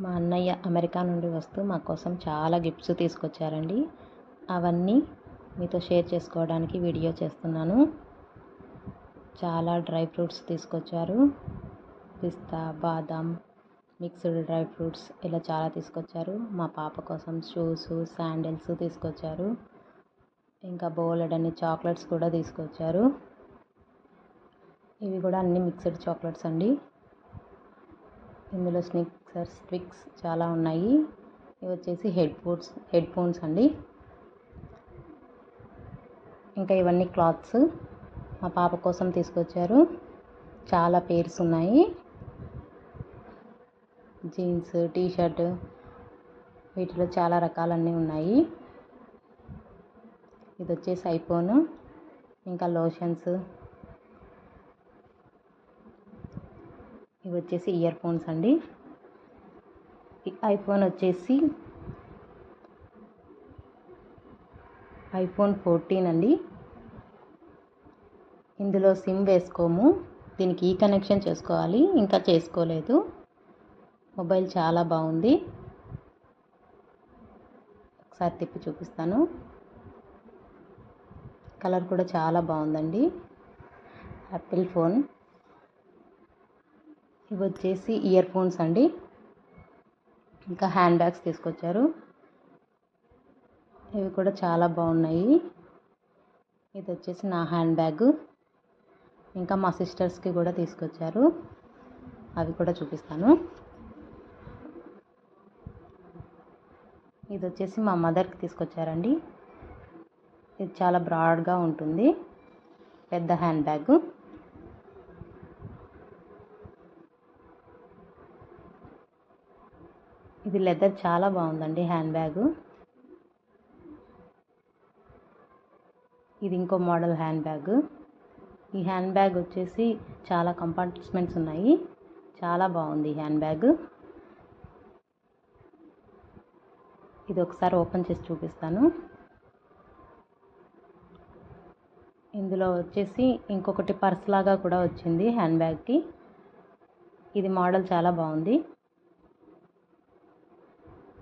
మా అన్నయ్య అమెరికా నుండి వస్తూ మా కోసం చాలా గిఫ్ట్స్ తీసుకొచ్చారండి. అవన్నీ మీతో షేర్ చేసుకోవడానికి వీడియో చేస్తున్నాను. చాలా డ్రై ఫ్రూట్స్ తీసుకొచ్చారు. పిస్తా బాదాం మిక్స్డ్ డ్రై ఫ్రూట్స్ ఇలా చాలా తీసుకొచ్చారు. మా పాప కోసం షూస్ శాండిల్స్ తీసుకొచ్చారు. ఇంకా బోలెడన్ని చాక్లెట్స్ కూడా తీసుకొచ్చారు. ఇవి కూడా అన్ని మిక్స్డ్ చాక్లెట్స్ అండి. ఇందులో స్నిక్ మిక్సర్స్ ట్విక్స్ చాలా ఉన్నాయి. ఇవి వచ్చేసి హెడ్ ఫోన్స్ హెడ్ ఫోన్స్ అండి. ఇంకా ఇవన్నీ క్లాత్స్ మా పాప కోసం తీసుకొచ్చారు. చాలా పేర్స్ ఉన్నాయి. జీన్స్ టీ షర్ట్ వీటిలో చాలా రకాలన్నీ ఉన్నాయి. ఇది వచ్చేసి ఐఫోన్ ఇంకా లోషన్స్. ఇవి వచ్చేసి ఇయర్ ఫోన్స్ అండి. ఐఫోన్ వచ్చేసి ఐఫోన్ ఫోర్టీన్ అండి. ఇందులో సిమ్ వేసుకోము. దీనికి ఈ కనెక్షన్ చేసుకోవాలి. ఇంకా చేసుకోలేదు. మొబైల్ చాలా బాగుంది. ఒకసారి తిప్పి చూపిస్తాను. కలర్ కూడా చాలా బాగుందండి. Apple phone. ఇవి వచ్చేసి ఇయర్ ఫోన్స్ అండి. ఇంకా హ్యాండ్ బ్యాగ్స్ తీసుకొచ్చారు. ఇవి కూడా చాలా బాగున్నాయి. ఇది వచ్చేసి నా హ్యాండ్ బ్యాగ్. ఇంకా మా సిస్టర్స్కి కూడా తీసుకొచ్చారు. అవి కూడా చూపిస్తాను. ఇది వచ్చేసి మా మదర్కి తీసుకొచ్చారండి. ఇది చాలా బ్రాడ్గా ఉంటుంది. పెద్ద హ్యాండ్ బ్యాగ్. ఇది లెదర్ చాలా బాగుందండి హ్యాండ్ బ్యాగ్. ఇది ఇంకో మోడల్ హ్యాండ్ బ్యాగ్. ఈ హ్యాండ్ బ్యాగ్ వచ్చేసి చాలా కంపార్ట్మెంట్స్ ఉన్నాయి. చాలా బాగుంది ఈ హ్యాండ్ బ్యాగ్. ఇది ఒకసారి ఓపెన్ చేసి చూపిస్తాను. ఇందులో వచ్చేసి ఇంకొకటి పర్స్ లాగా కూడా వచ్చింది హ్యాండ్ బ్యాగ్కి. ఇది మోడల్ చాలా బాగుంది.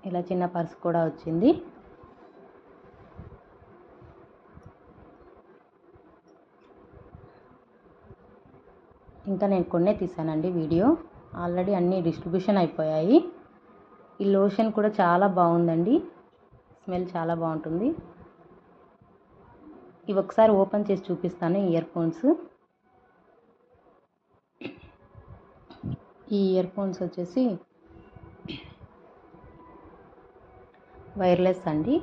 ఇలా చిన్న పర్స్ కూడా వచ్చింది. ఇంకా నేను కొన్నే తీసానండి వీడియో. ఆల్రెడీ అన్నీ డిస్ట్రిబ్యూషన్ అయిపోయాయి. ఈ లోషన్ కూడా చాలా బాగుందండి. స్మెల్ చాలా బాగుంటుంది. ఇవి ఒకసారి ఓపెన్ చేసి చూపిస్తాను ఇయర్ ఫోన్స్. ఈ ఇయర్ ఫోన్స్ వచ్చేసి వైర్లెస్ అండి.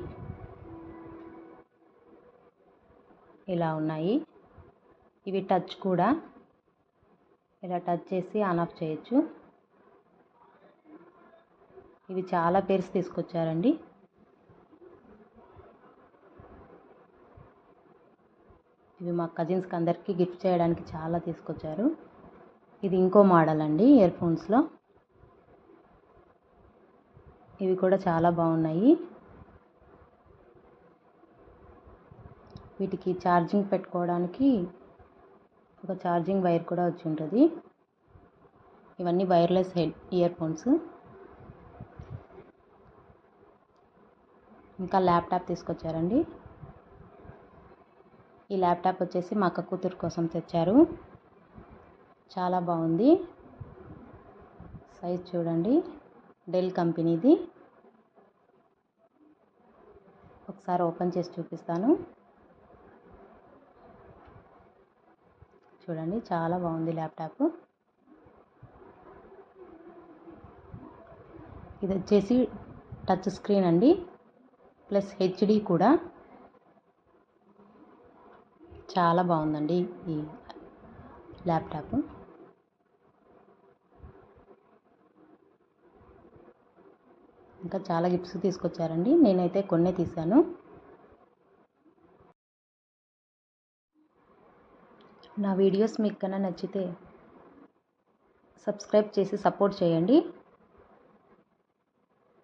ఇలా ఉన్నాయి. ఇవి టచ్ కూడా. ఇలా టచ్ చేసి ఆన్ ఆఫ్ చేయొచ్చు. ఇవి చాలా పేర్స్ తీసుకొచ్చారండి. ఇవి మా కజిన్స్కి అందరికీ గిఫ్ట్ చేయడానికి చాలా తీసుకొచ్చారు. ఇది ఇంకో మోడల్ అండి ఇయర్ ఫోన్స్లో. ఇవి కూడా చాలా బాగున్నాయి. వీటికి ఛార్జింగ్ పెట్టుకోవడానికి ఒక ఛార్జింగ్ వైర్ కూడా వచ్చి ఉంటుంది. ఇవన్నీ వైర్లెస్ హెడ్ ఇయర్ ఫోన్స్. ఇంకా ల్యాప్టాప్ తీసుకొచ్చారండి. ఈ ల్యాప్టాప్ వచ్చేసి మా అక్క కూతురు కోసం తెచ్చారు. చాలా బాగుంది. సైజ్ చూడండి. డెల్ కంపెనీది. ఒకసారి ఓపెన్ చేసి చూపిస్తాను. చూడండి చాలా బాగుంది ల్యాప్టాప్. ఇది వచ్చేసి టచ్ స్క్రీన్ అండి ప్లస్ హెచ్డి కూడా. చాలా బాగుందండి ఈ ల్యాప్టాప్. ఇంకా చాలా గిఫ్ట్స్ తీసుకొచ్చారండి. నేనైతే కొన్నే తీశాను. నా వీడియోస్ మీకు కన్నా నచ్చితే సబ్స్క్రైబ్ చేసి సపోర్ట్ చేయండి.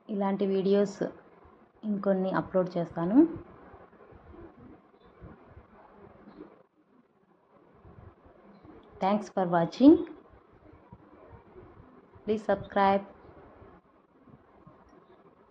ఇలాంటి వీడియోస్ ఇంకొన్ని అప్లోడ్ చేస్తాను. Thanks for watching please subscribe